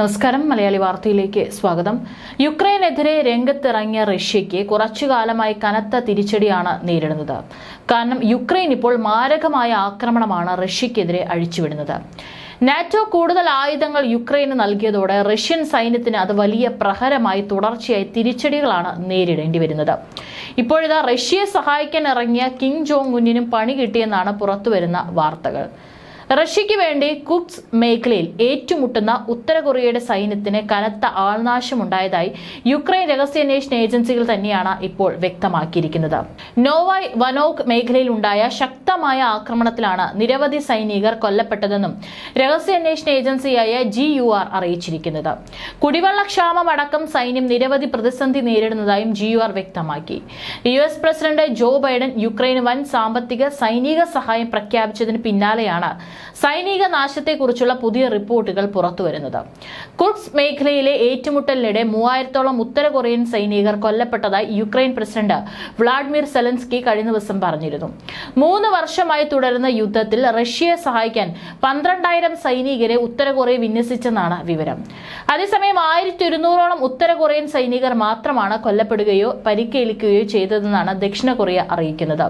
നമസ്കാരം. മലയാളി വാർത്തയിലേക്ക് സ്വാഗതം. യുക്രൈനെതിരെ രംഗത്തിറങ്ങിയ റഷ്യയ്ക്ക് കുറച്ചു കാലമായി കനത്ത തിരിച്ചടിയാണ് നേരിടുന്നത്. കാരണം യുക്രൈൻ ഇപ്പോൾ മാരകമായ ആക്രമണമാണ് റഷ്യക്കെതിരെ അഴിച്ചുവിടുന്നത്. നാറ്റോ കൂടുതൽ ആയുധങ്ങൾ യുക്രൈന് നൽകിയതോടെ റഷ്യൻ സൈന്യത്തിന് അത് വലിയ പ്രഹരമായി തുടർച്ചയായി തിരിച്ചടികളാണ് നേരിടേണ്ടി വരുന്നത്. ഇപ്പോഴിതാ റഷ്യയെ സഹായിക്കാൻ ഇറങ്ങിയ കിങ് ജോങ് ഉന്നിനും പണി കിട്ടിയെന്നാണ് പുറത്തുവരുന്ന വാർത്തകൾ. റഷ്യയ്ക്ക് വേണ്ടി കുക്സ് മേഖലയിൽ ഏറ്റുമുട്ടുന്ന ഉത്തര കൊറിയയുടെ സൈന്യത്തിന് കനത്ത ആൾനാശമുണ്ടായതായി യുക്രൈൻ രഹസ്യാന്വേഷണ ഏജൻസികൾ തന്നെയാണ് ഇപ്പോൾ വ്യക്തമാക്കിയിരിക്കുന്നത്. നോവായ് വനോക് മേഖലയിൽ ഉണ്ടായ ശക്തമായ ആക്രമണത്തിലാണ് നിരവധി സൈനികർ കൊല്ലപ്പെട്ടതെന്നും രഹസ്യാന്വേഷണ ഏജൻസിയായ ജി യു ആർ അറിയിച്ചിരിക്കുന്നത്. കുടിവെള്ളക്ഷാമം അടക്കം സൈന്യം നിരവധി പ്രതിസന്ധി നേരിടുന്നതായും ജി യു ആർ വ്യക്തമാക്കി. U S president Joe Biden യുക്രൈന് വൻ സാമ്പത്തിക സൈനിക സഹായം പ്രഖ്യാപിച്ചതിന് പിന്നാലെയാണ് സൈനിക നാശത്തെക്കുറിച്ചുള്ള പുതിയ റിപ്പോർട്ടുകൾ പുറത്തുവരുന്നത്. കുർക്സ് മേഖലയിലെ ഏറ്റുമുട്ടലിനിടെ മൂവായിരത്തോളം ഉത്തര കൊറിയൻ സൈനികർ കൊല്ലപ്പെട്ടതായി യുക്രൈൻ പ്രസിഡന്റ് വ്ളാഡിമിർ സെലൻസ്കി കഴിഞ്ഞ ദിവസം പറഞ്ഞിരുന്നു. മൂന്ന് വർഷമായി തുടരുന്ന യുദ്ധത്തിൽ റഷ്യയെ സഹായിക്കാൻ പന്ത്രണ്ടായിരം സൈനികരെ ഉത്തര കൊറിയ വിന്യസിച്ചെന്നാണ് വിവരം. അതേസമയം ആയിരത്തി ഒരുന്നൂറോളം ഉത്തര കൊറിയൻ സൈനികർ മാത്രമാണ് കൊല്ലപ്പെടുകയോ പരിക്കേൽക്കുകയോ ചെയ്തതെന്നാണ് ദക്ഷിണ കൊറിയ അറിയിക്കുന്നത്.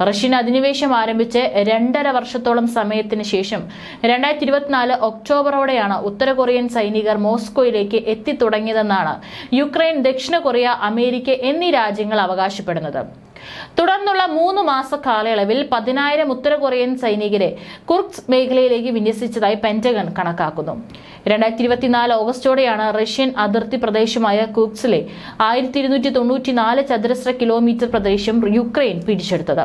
റഷ്യൻ അധിനിവേശം ആരംഭിച്ച് രണ്ടര വർഷത്തോളം സമയത്തിന് ശേഷം രണ്ടായിരത്തി ഇരുപത്തിനാല് ഒക്ടോബറോടെയാണ് ഉത്തര കൊറിയൻ സൈനികർ മോസ്കോയിലേക്ക് എത്തിത്തുടങ്ങിയതെന്നാണ് യുക്രൈൻ ദക്ഷിണ കൊറിയ അമേരിക്ക എന്നീ രാജ്യങ്ങൾ അവകാശപ്പെടുന്നത്. തുടർന്നുള്ള മൂന്ന് മാസ കാലയളവിൽ പതിനായിരം ഉത്തര കൊറിയൻ സൈനികരെ കുർക്സ് മേഖലയിലേക്ക് വിന്യസിച്ചതായി പെന്റഗൺ കണക്കാക്കുന്നു. രണ്ടായിരത്തി ഇരുപത്തിനാല് ഓഗസ്റ്റോടെയാണ് റഷ്യൻ അതിർത്തി പ്രദേശമായ കുക്സിലെ ആയിരത്തി ഇരുന്നൂറ്റി തൊണ്ണൂറ്റി നാല് ചതുരശ്ര കിലോമീറ്റർ പ്രദേശം യുക്രൈൻ പിടിച്ചെടുത്തത്.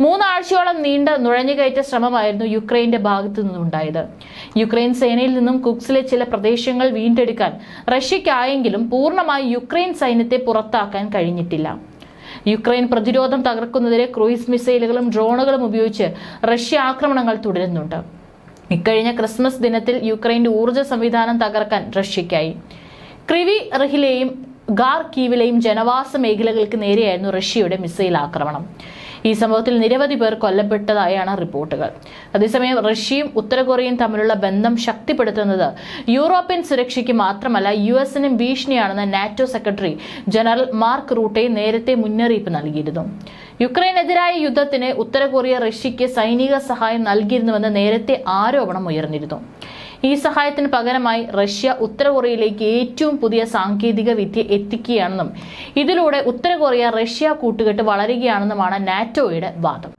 മൂന്നാഴ്ചയോളം നീണ്ട നുഴഞ്ഞുകയറ്റ ശ്രമമായിരുന്നു യുക്രൈന്റെ ഭാഗത്തു നിന്നുണ്ടായത് യുക്രൈൻ സേനയിൽ നിന്നും കുക്സിലെ ചില പ്രദേശങ്ങൾ വീണ്ടെടുക്കാൻ റഷ്യയ്ക്കായെങ്കിലും പൂർണമായി യുക്രൈൻ സൈന്യത്തെ പുറത്താക്കാൻ കഴിഞ്ഞിട്ടില്ല. യുക്രൈൻ പ്രതിരോധം തകർക്കുന്നതിന് ക്രൂയിസ് മിസൈലുകളും ഡ്രോണുകളും ഉപയോഗിച്ച് റഷ്യ ആക്രമണങ്ങൾ തുടരുന്നുണ്ട്. ഇക്കഴിഞ്ഞ ക്രിസ്മസ് ദിനത്തിൽ യുക്രൈന്റെ ഊർജ സംവിധാനം തകർക്കാൻ റഷ്യയ്ക്കായി. ക്രിവി റഹിലെയും ഗാർ കീവിലെയും ജനവാസ മേഖലകൾക്ക് നേരെയായിരുന്നു റഷ്യയുടെ മിസൈൽ ആക്രമണം. ഈ സംഭവത്തിൽ നിരവധി പേർ കൊല്ലപ്പെട്ടതായാണ് റിപ്പോർട്ടുകൾ. അതേസമയം റഷ്യയും ഉത്തര കൊറിയയും തമ്മിലുള്ള ബന്ധം ശക്തിപ്പെടുത്തുന്നത് യൂറോപ്യൻ സുരക്ഷയ്ക്ക് മാത്രമല്ല യു എസിനും ഭീഷണിയാണെന്ന് NATO secretary general Mark Rutte നേരത്തെ മുന്നറിയിപ്പ് നൽകിയിരുന്നു. യുക്രൈനെതിരായ യുദ്ധത്തിന് ഉത്തര കൊറിയ റഷ്യയ്ക്ക് സൈനിക സഹായം നൽകിയിരുന്നുവെന്ന് നേരത്തെ ആരോപണം ഉയർന്നിരുന്നു. ഈ സഹായത്തിന് പകരമായി റഷ്യ ഉത്തര കൊറിയയിലേക്ക് ഏറ്റവും പുതിയ സാങ്കേതിക വിദ്യ എത്തിക്കുകയാണെന്നും ഇതിലൂടെ ഉത്തര കൊറിയ റഷ്യ കൂട്ടുകെട്ട് വളരുകയാണെന്നുമാണ് നാറ്റോയുടെ വാദം.